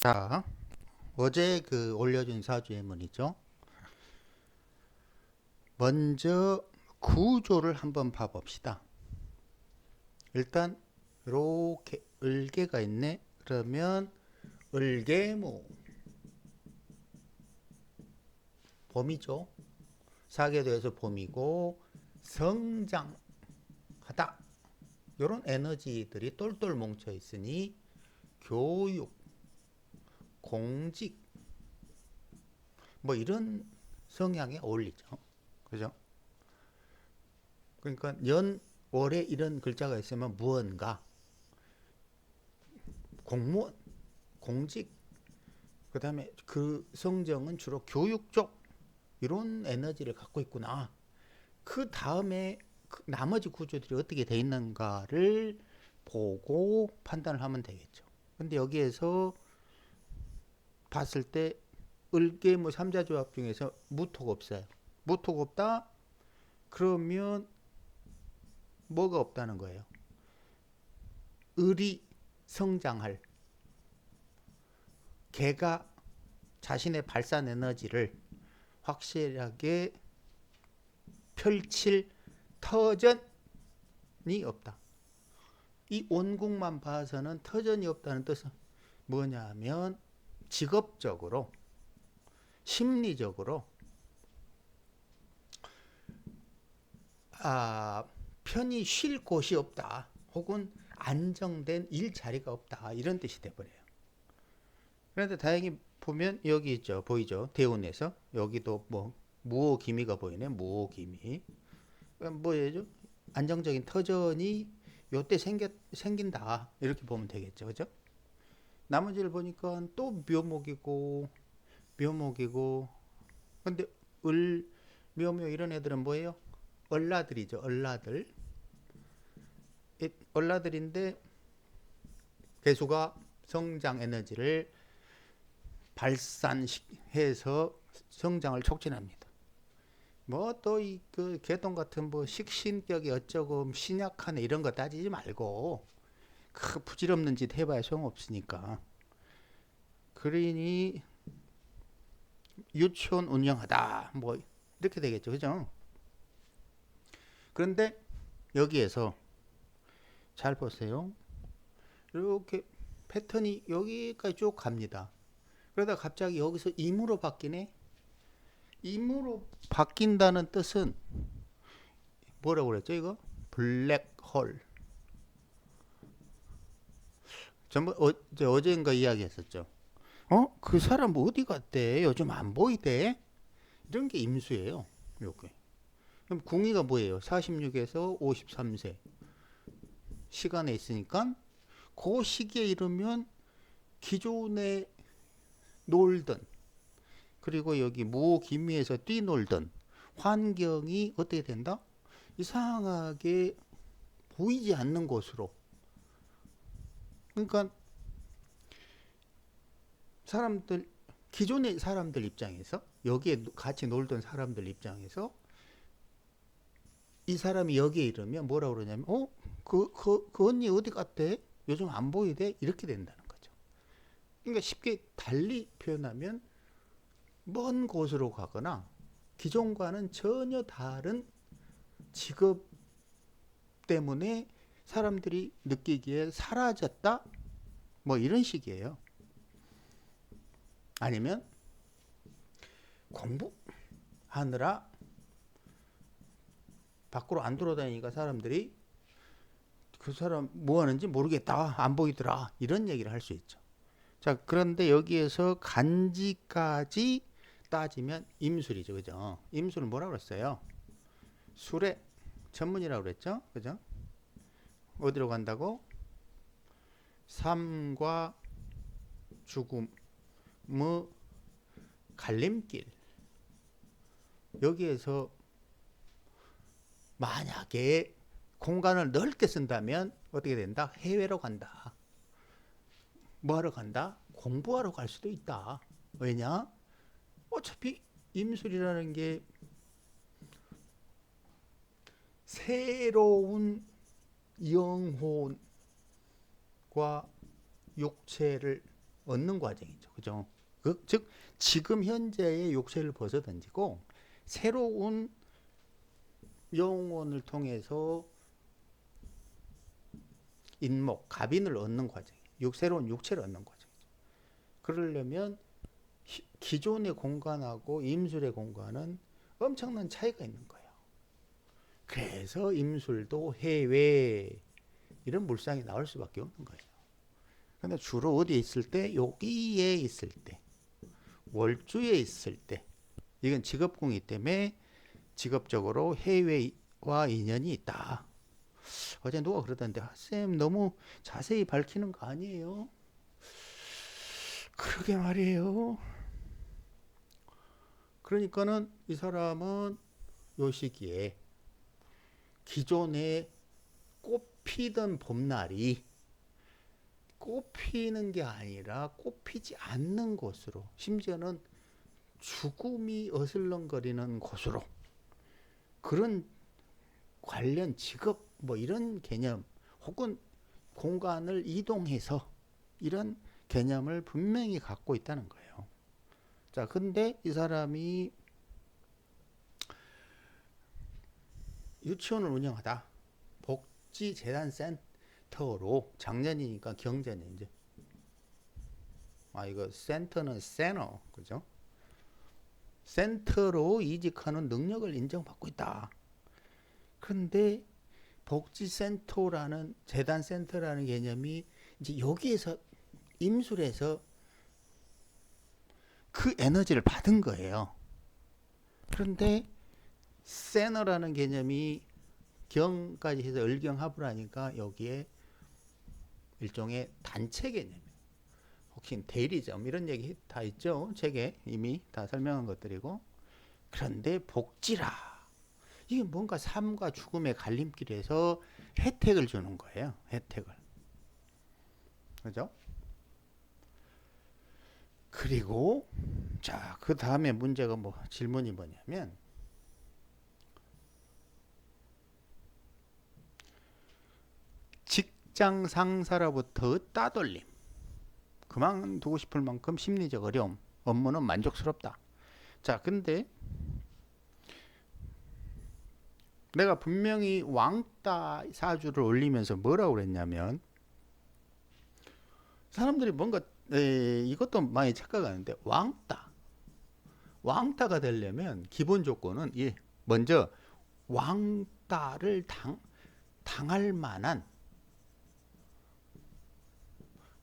자, 어제 그 올려준 사주예문이죠. 먼저 구조를 한번 봐봅시다. 일단 이렇게 을개가 있네. 그러면 을개무 봄이죠. 사계도에서 봄이고 성장하다. 이런 에너지들이 똘똘 뭉쳐 있으니 교육 공직 뭐 이런 성향에 어울리죠. 그죠? 그러니까 연 월에 이런 글자가 있으면 무언가 공무원 공직 그다음에 그 성정은 주로 교육 쪽 이런 에너지를 갖고 있구나. 그 다음에 그 나머지 구조들이 어떻게 돼 있는가를 보고 판단을 하면 되겠죠. 근데 여기에서 봤을 때 을개무 삼자조합 중에서 무토가 없어요. 무토가 없다? 그러면 뭐가 없다는 거예요? 을이 성장할 개가 자신의 발산 에너지를 확실하게 펼칠 터전이 없다. 이 원국만 봐서는 터전이 없다는 뜻은 뭐냐면 직업적으로 심리적으로 아, 편히 쉴 곳이 없다. 혹은 안정된 일자리가 없다. 이런 뜻이 돼버려요. 그런데 다행히 보면 여기 있죠. 보이죠? 대운에서 여기도 뭐 무호기미가 보이네. 무호기미. 뭐예요? 안정적인 터전이 요때 생겨, 생긴다. 이렇게 보면 되겠죠. 그죠? 나머지를 보니까 또 묘목이고 묘목이고 근데 을 묘묘 이런 애들은 뭐예요? 얼라들이죠. 얼라들. 이 얼라들인데 개수가 성장 에너지를 발산해서 성장을 촉진합니다. 뭐 또 이 그 개동 같은 뭐 식신격이 어쩌고 신약하네 이런 거 따지지 말고 그 부질없는 짓 해봐야 소용없으니까. 그러니 유치원 운영하다 뭐 이렇게 되겠죠, 그죠? 그런데 여기에서 잘 보세요. 이렇게 패턴이 여기까지 쭉 갑니다. 그러다 갑자기 여기서 임으로 바뀌네. 임으로 바뀐다는 뜻은 뭐라고 그랬죠, 이거? 블랙홀. 전부 어, 어제인가 이야기했었죠. 어? 그 사람 어디 갔대? 요즘 안 보이대? 이런 게 임수예요. 요게. 그럼 궁이가 뭐예요? 46에서 53세 시간에 있으니까 그 시기에 이르면 기존에 놀던 그리고 여기 무기미에서 뛰놀던 환경이 어떻게 된다? 이상하게 보이지 않는 곳으로 그러니까 사람들 기존의 사람들 입장에서 여기에 같이 놀던 사람들 입장에서 이 사람이 여기에 이르면 뭐라 그러냐면 어그 그, 그 언니 어디 갔대? 요즘 안 보이대? 이렇게 된다는 거죠. 그러니까 쉽게 달리 표현하면 먼 곳으로 가거나 기존과는 전혀 다른 직업 때문에 사람들이 느끼기에 사라졌다 뭐 이런 식이에요 아니면 공부하느라 밖으로 안 돌아다니니까 사람들이 그 사람 뭐 하는지 모르겠다. 안 보이더라. 이런 얘기를 할 수 있죠. 자, 그런데 여기에서 간지까지 따지면 임술이죠. 그죠? 임술은 뭐라고 그랬어요? 술의 전문이라고 그랬죠? 그죠? 어디로 간다고? 삶과 죽음의 갈림길. 여기에서 만약에 공간을 넓게 쓴다면 어떻게 된다? 해외로 간다. 뭐하러 간다? 공부하러 갈 수도 있다. 왜냐? 어차피 임술이라는 게 새로운 영혼과 육체를 얻는 과정이죠. 그죠? 그, 즉 지금 현재의 욕세를 벗어던지고 새로운 영혼을 통해서 인목, 갑인을 얻는 과정이에요. 육, 새로운 육체를 얻는 과정이죠. 그러려면 히- 기존의 공간하고 임술의 공간은 엄청난 차이가 있는 거예요. 그래서 임술도 해외 이런 물상이 나올 수밖에 없는 거예요. 근데 주로 어디에 있을 때? 여기에 있을 때. 월주에 있을 때. 이건 직업궁이기 때문에 직업적으로 해외와 인연이 있다. 어제 누가 그러던데, 아, 쌤 너무 자세히 밝히는 거 아니에요? 그러게 말이에요. 그러니까는 이 사람은 요 시기에 기존에 꽃피던 봄날이 꽃피는 게 아니라 꽃피지 않는 곳으로 심지어는 죽음이 어슬렁거리는 곳으로 그런 관련 직업 뭐 이런 개념 혹은 공간을 이동해서 이런 개념을 분명히 갖고 있다는 거예요. 자, 근데 이 사람이 유치원을 운영하다 복지 재단 센터로 작년이니까 경제는 이제 아 이거 센터는 센터 그죠? 센터로 이직하는 능력을 인정받고 있다. 그런데 복지센터라는 재단 센터라는 개념이 이제 여기에서 임술에서 그 에너지를 받은 거예요. 그런데 세너라는 개념이 경까지 해서 을경합을 하니까 여기에 일종의 단체 개념. 혹시 대리점 이런 얘기 다 있죠? 책에 이미 다 설명한 것들이고. 그런데 복지라. 이게 뭔가 삶과 죽음의 갈림길에서 혜택을 주는 거예요. 혜택을. 그죠? 그리고 자, 그 다음에 문제가 뭐 질문이 뭐냐면 직장 상사로부터 따돌림. 그만두고 싶을 만큼 심리적 어려움. 업무는 만족스럽다. 자, 근데 내가 분명히 왕따 사주를 올리면서 뭐라고 그랬냐면 사람들이 뭔가 에, 이것도 많이 착각하는데 왕따 왕따가 되려면 기본 조건은 예, 먼저 왕따를 당, 당할 만한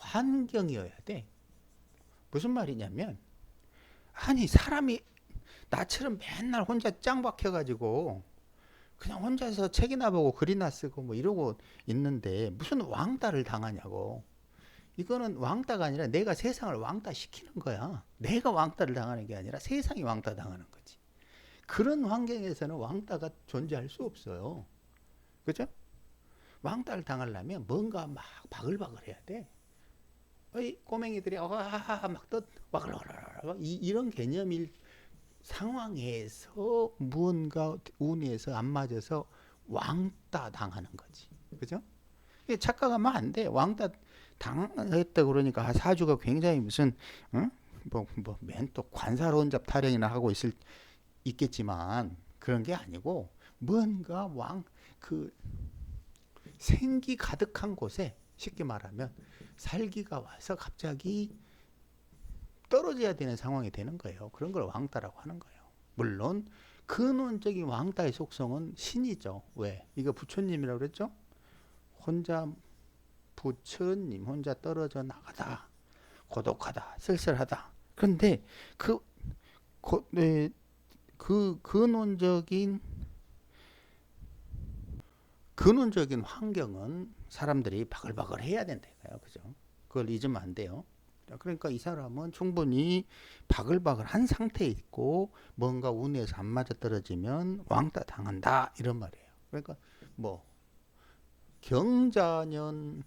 환경이어야 돼. 무슨 말이냐면 아니 사람이 나처럼 맨날 혼자 짱 박혀 가지고 그냥 혼자서 책이나 보고 글이나 쓰고 뭐 이러고 있는데 무슨 왕따를 당하냐고. 이거는 왕따가 아니라 내가 세상을 왕따 시키는 거야. 내가 왕따를 당하는 게 아니라 세상이 왕따 당하는 거지. 그런 환경에서는 왕따가 존재할 수 없어요. 그죠? 왕따를 당하려면 뭔가 막 바글바글 해야 돼. 이 꼬맹이들이 막떠 바글바글 이, 이런 개념일 상황에서 무언가 운에서 안 맞아서 왕따 당하는 거지. 그죠? 착각하면 안 돼. 왕따 당했다 그러니까 아, 사주가 굉장히 무슨 응? 뭐뭐 맨또 관사로운 잡 타령이나 하고 있을 있겠지만 그런 게 아니고 뭔가 왕 그 생기 가득한 곳에 쉽게 말하면 살기가 와서 갑자기 떨어져야 되는 상황이 되는 거예요. 그런 걸 왕따라고 하는 거예요. 물론 근원적인 왕따의 속성은 신이죠. 왜? 이거 부처님이라고 그랬죠? 혼자 부처님 혼자 떨어져 나가다 고독하다 쓸쓸하다 그런데 그, 고, 네, 그 근원적인 근원적인 환경은 사람들이 바글바글 해야 된다고요. 그죠? 그걸 잊으면 안 돼요. 자, 그러니까 이 사람은 충분히 바글바글 한 상태에 있고 뭔가 운에서 안 맞아 떨어지면 왕따 당한다 이런 말이에요. 그러니까 뭐 경자년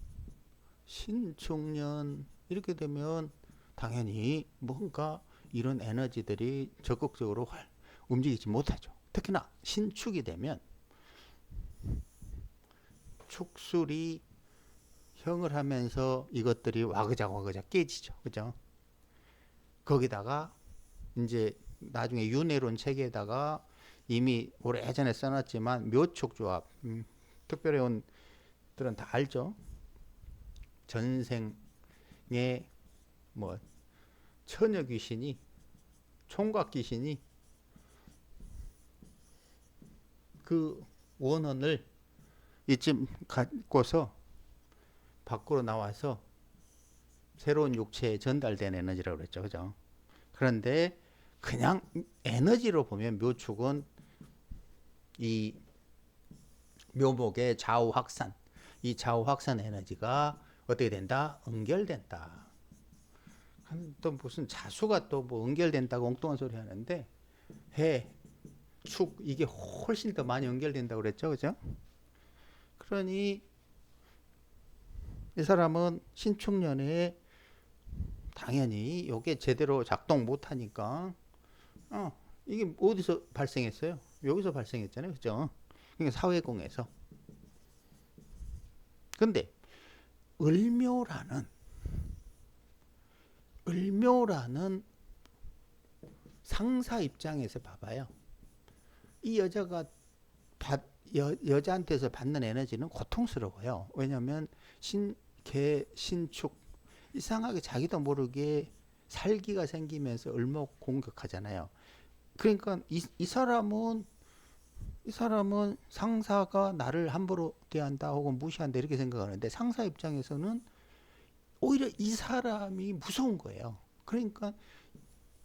신축년 이렇게 되면 당연히 뭔가 이런 에너지들이 적극적으로 활- 움직이지 못하죠. 특히나 신축이 되면 축술이 형을 하면서 이것들이 와그작 와그작 깨지죠. 그죠? 거기다가 이제 나중에 윤회론 책에다가 이미 오래전에 써놨지만 묘촉 조합 음, 특별히 온들은 다 알죠. 전생에 뭐 처녀 귀신이 총각 귀신이 그 원혼을 이쯤 갖고서 밖으로 나와서 새로운 육체에 전달된 에너지라고 그랬죠. 그죠? 그런데 그냥 에너지로 보면 묘축은 이 묘목의 좌우 확산, 이 좌우 확산 에너지가 어떻게 된다? 연결된다. 한또 무슨 자수가 또뭐 연결된다고 엉뚱한 소리 하는데 해, 축 이게 훨씬 더 많이 연결된다고 그랬죠. 그죠? 그러니 이 사람은 신축년에 당연히 이게 제대로 작동 못하니까 어 이게 어디서 발생했어요? 여기서 발생했잖아요, 그죠? 그러니까 사회공에서. 근데 을묘라는 을묘라는 상사 입장에서 봐봐요. 이 여자가 받, 여, 여자한테서 받는 에너지는 고통스러워요. 왜냐하면 신, 개, 신축 이상하게 자기도 모르게 살기가 생기면서 을목 공격하잖아요. 그러니까 이, 이 사람은 이 사람은 상사가 나를 함부로 대한다 혹은 무시한다 이렇게 생각하는데 상사 입장에서는 오히려 이 사람이 무서운 거예요. 그러니까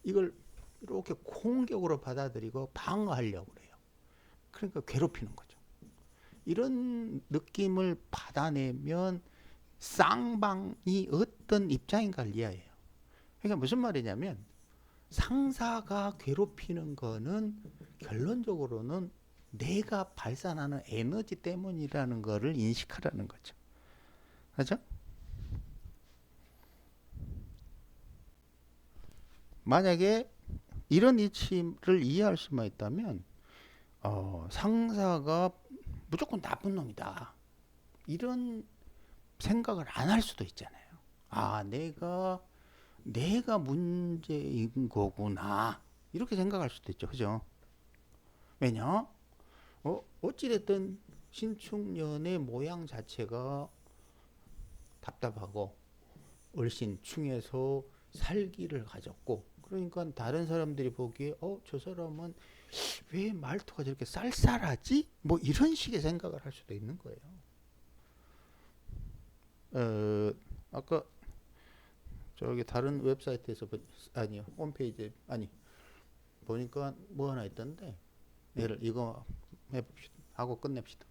이걸 이렇게 공격으로 받아들이고 방어하려고 그래요. 그러니까 괴롭히는 거죠. 이런 느낌을 받아내면 쌍방이 어떤 입장인가를 이해해요. 그러니까 무슨 말이냐면 상사가 괴롭히는 거는 결론적으로는 내가 발산하는 에너지 때문이라는 거를 인식하라는 거죠. 그죠? 만약에 이런 이치를 이해할 수만 있다면 어, 상사가 무조건 나쁜 놈이다. 이런 생각을 안 할 수도 있잖아요. 아, 내가 내가 문제인 거구나. 이렇게 생각할 수도 있죠. 그죠? 왜냐? 어, 어찌됐든 신축년의 모양 자체가 답답하고 얼씬 충에서 살기를 가졌고 그러니까 다른 사람들이 보기에 어, 저 사람은 왜 말투가 저렇게 쌀쌀하지? 뭐 이런 식의 생각을 할 수도 있는 거예요. 어, 아까 저기 다른 웹사이트에서 보, 아니요 홈페이지 아니 보니까 뭐 하나 있던데 예를 이거 해봅시다 하고 끝냅시다.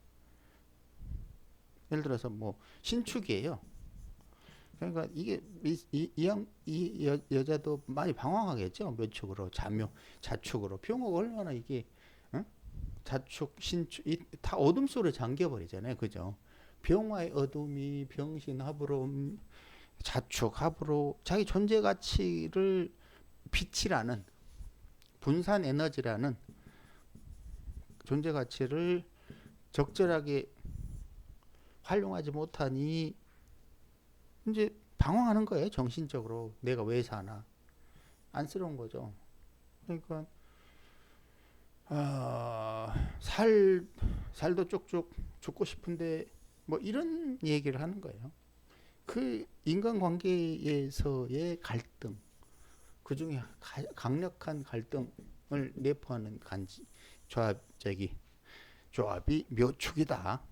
예를 들어서 뭐 신축이에요. 그러니까 이게 이, 이, 이, 양- 이 여, 여자도 많이 방황하겠죠. 묘축으로 자묘 자축으로 병호가 얼마나 이게 응? 자축 신축 이, 다 어둠 속에 잠겨 버리잖아요. 그죠? 병화의 어둠이 병신 합으로 음, 자축 합으로 자기 존재 가치를 빛이라는 분산 에너지라는 존재 가치를 적절하게 활용하지 못하니 이제 방황하는 거예요 정신적으로. 내가 왜 사나. 안쓰러운 거죠. 그러니까 아, 살 살도 쭉쭉 죽고 싶은데 뭐 이런 얘기를 하는 거예요. 그 인간 관계에서의 갈등 그 중에 강력한 갈등을 내포하는 간지 조합 저기 조합이 묘축이다